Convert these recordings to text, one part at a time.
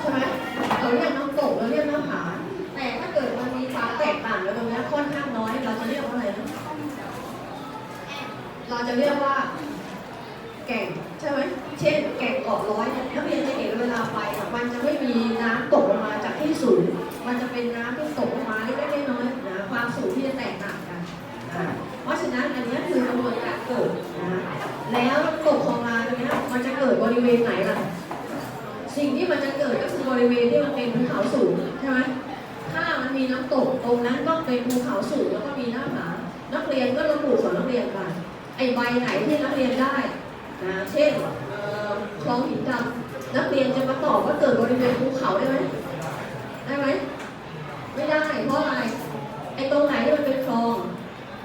ใช่ไหมเราเรียกน้ำตกเราเรียกน้ำผาแต่ถ้าเกิดมันมีความแตกต่างกันตรงนี้ค่อนข้างน้อย เราจะเรียกว่าอะไรนะเราจะเรียกว่า แก่งใช่ไหมเช่น แก่งเกาะร้อยเนี่ยนักเรียนจะเห็นเวลาไปอะมันจะไม่มีน้ำตกลงมาจากที่สูงมันจะเป็นน้ำที่ตกลงมาเล็กๆน้อยๆนะความสูงที่จะแตกต่างกันเพราะฉะนั้นอันนี้คือกระบวนการเกิดนะแล้วตกคลองลาตรงเนี้ยมันจะเกิดบริเวณไหนล่ะ สิ่งที่มันจะเกิดก็คือบริเวณที่มันเป็นภูเขาสูงใช่ไหมถ้ามันมีน้ำตกตรงนั้นก็เป็นภูเขาสูงแล้วก็มีหน้าผานักเรียนก็ระบุของนักเรียนไปไอ้ใบไหนที่นักเรียนได้นะเช่นคลองหินดำนักเรียนจะมาตอบว่าเกิดบริเวณภูเขาได้ไหมได้ไหมไม่ได้เพราะอะไรไอ้ตรงไหนที่มันเป็นคลอง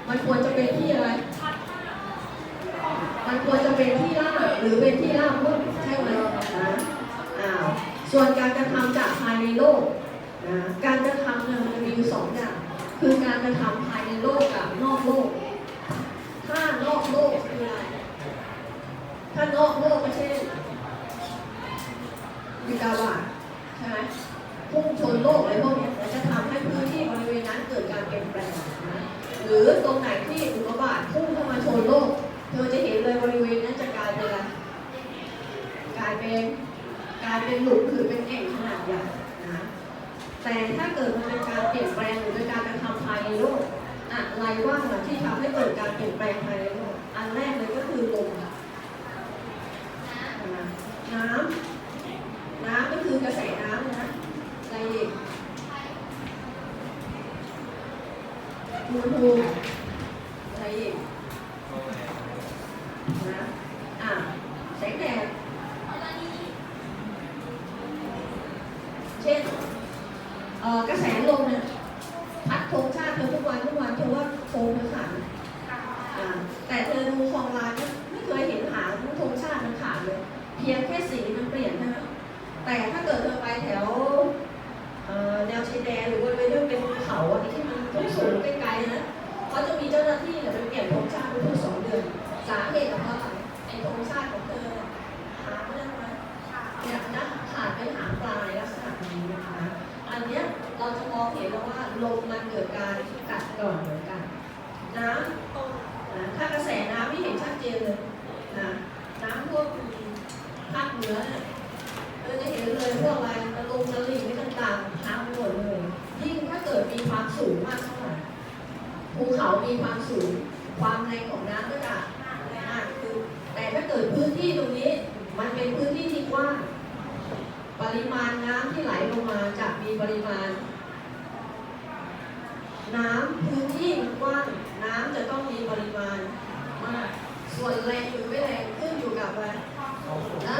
มันควรจะเป็นที่อะไรมันควรจะเป็นที่ราบหรือเป็นที่ราบรุ่ใช่ไหมนะ ส่วนการกระทำจากภายในโลกนะการกระทำเนี่ยมันมีอยู่สองอย่าง คือการกระทำภายในโลกกับนอกโลก ถ้านอกโลกคืออะไร ถ้านอกโลกก็เช่นวิกาวาตใช่ไหมพุ่งชนโลกอะไรพวกนี้จะทำให้พื้นที่บริเวณนั้นเกิดการเปลี่ยนแปลงนะหรือตรงไหนที่อุกกาบาตพุ่ง เป็นหลุมหรือเป็นแอ่งขนาดใหญ่นะแต่ถ้าเกิดมันเป็นการเปลี่ยนแปลงหรือเป็นการกระทำภายในโลกอะไรว่างที่ทำให้เกิดการเปลี่ยนแปลงภายในโลกอันแรกเลยก็คือลมนะน้ำน้ำก็คือกระแสน้ำนะอะไรอีกอุณหภูมิ กระแสลมเนี่ยพัดธงชาติเธอทุกวันทุกวันเธอว่าโคมเธอขาดแต่เธอดูคลองลานเนี่ยไม่เคยเห็นหางธงชาติมันขาดเลย เพียงแค่สีมันเปลี่ยนนะแต่ถ้าเกิดเธอไปแถวแนวชายแดนหรือว่าไปเรื่องเป็นเขาอะที่มันสูงไกลๆนะเขาจะมีเจ้าหน้าที่เนี่ยไปเปลี่ยนธงชาติทุกสองเดือนสาเหตุเพราะอะไรไอ้ธงชาติของเธอหาไม่ได้ไหมเนี่ยนะขาดไปหางปลาในลักษณะนี้นะคะ อันเนี้ย เราจะมองเห็นว่าลมมันเกิดการกัดกร่อนเหมือนกัน น้ำนะถ้ากระแสน้ำที่เห็นชัดเจนเลยนะน้ำพวกภาคเหนือเนี่ยเราจะเห็นเลยพวกอะไรตะลุงตะลิ่งนี่ต่างๆทั้งหมดเลย ยิ่งถ้าเกิดมีความสูงมากเท่าไหร่ภูเขามีความสูง ความแรงของน้ำก็จะมากขึ้นแต่ถ้าเกิดพื้นที่ตรงนี้ มันเป็นพื้นที่ที่กว้าง ปริมาณน้ำที่ไหลลงมาจะมีปริมาณ น้ำพื้นที่มันกว้างน้ำจะต้องมีปริมาณมาก ส่วนแรงหรือไม่แรงขึ้นอยู่กับแล้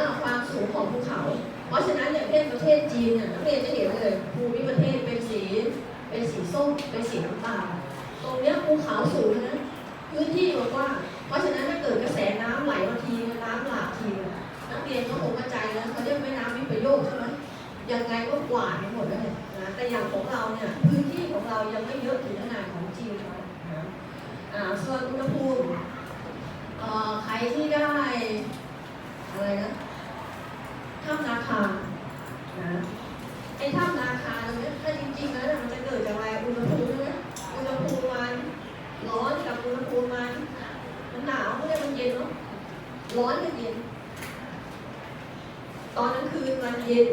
วความสูงของภูเขา เพราะฉะนั้นอย่างเช่นประเทศจีนเนี่ยนักเรียนจะเห็นเลยภูมิประเทศเป็นสี เป็นสีส้มเป็นสีน้ำตาลตรงเนี้ยภูเขาสูงนะพื้นที่กว้างเพราะฉะนั้นถ้าเกิดกระแสน้ำไหลมาทีน้ำหลากที นักเรียนก็คงเข้าใจแล้วเขาเรียกแม่น้ำวิปโยคใช่ไหมยังไงก็กวาดไปหมดเลยนะแต่อย่างของเราเนี่ยพื้นที่ของเรายังไม่เยอะถึงขนาดของจีนเขานะอ่าส่วนอุณหภูมิเอ่อใครที่ได้อะไรนะถ้ำนาคานะไอ้ถ้ำนาคาตรงเนี้ยถ้าจริงๆแล้วเนี่ยมันจะเกิดจากอะไรอุณหภูมิใช่ไหมอุณหภูมิมันร้อนกับอุณหภูมิมันมันหนาวไม่ได้มันเย็นเนาะร้อนกับเย็น ตอนกลางคืนมันเย็น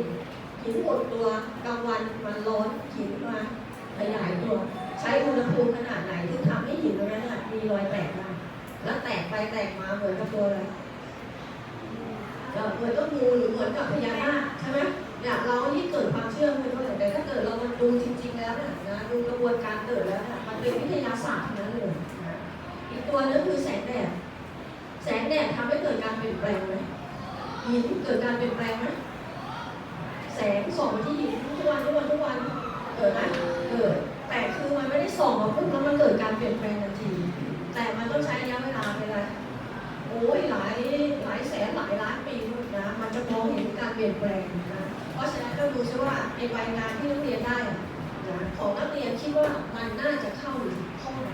หินหดตัวกลางวันมันร้อนหินมาขยายตัว ใช้อุณหภูมิขนาดไหนถึงทำให้หินตรงนั้นมีรอยแตกได้แล้วแตกไปแตกมาเหมือนกับตัวอะไรเอ่อเหมือนกับงูหรือเหมือนกับพญานาคใช่ไหมเนี่ยเราที่เกิดความเชื่อไม่เท่าไหร่แต่ถ้าเกิดเรามาดูจริง ๆ แล้วเนี่ยนะดูกระบวนการเกิดแล้วเนี่ยมันเป็นวิทยาศาสตร์นั้นเลยนะอีกตัวนึงคือแสงแดดแสงแดดทำให้เกิดการ หินเกิดการเปลี่ยนแปลงไหมแสงส่องมาที่หินทุกวันทุกวันทุกวันเกิดไหมเกิดแต่คือมันไม่ได้ส่องมาปุ๊บแล้วมันเกิดการเปลี่ยนแปลงทันที แต่มันต้องใช้ระยะเวลาเป็นไรโอ้ยหลายหลายแสนหลายล้านปีนู่นนะมันจะมองเห็นการเปลี่ยนแปลงนะเพราะฉะนั้นก็ดูซิว่าในใบงานที่นักเรียนได้นะของนักเรียนคิดว่ามันน่าจะเข้าหรือข้อไหน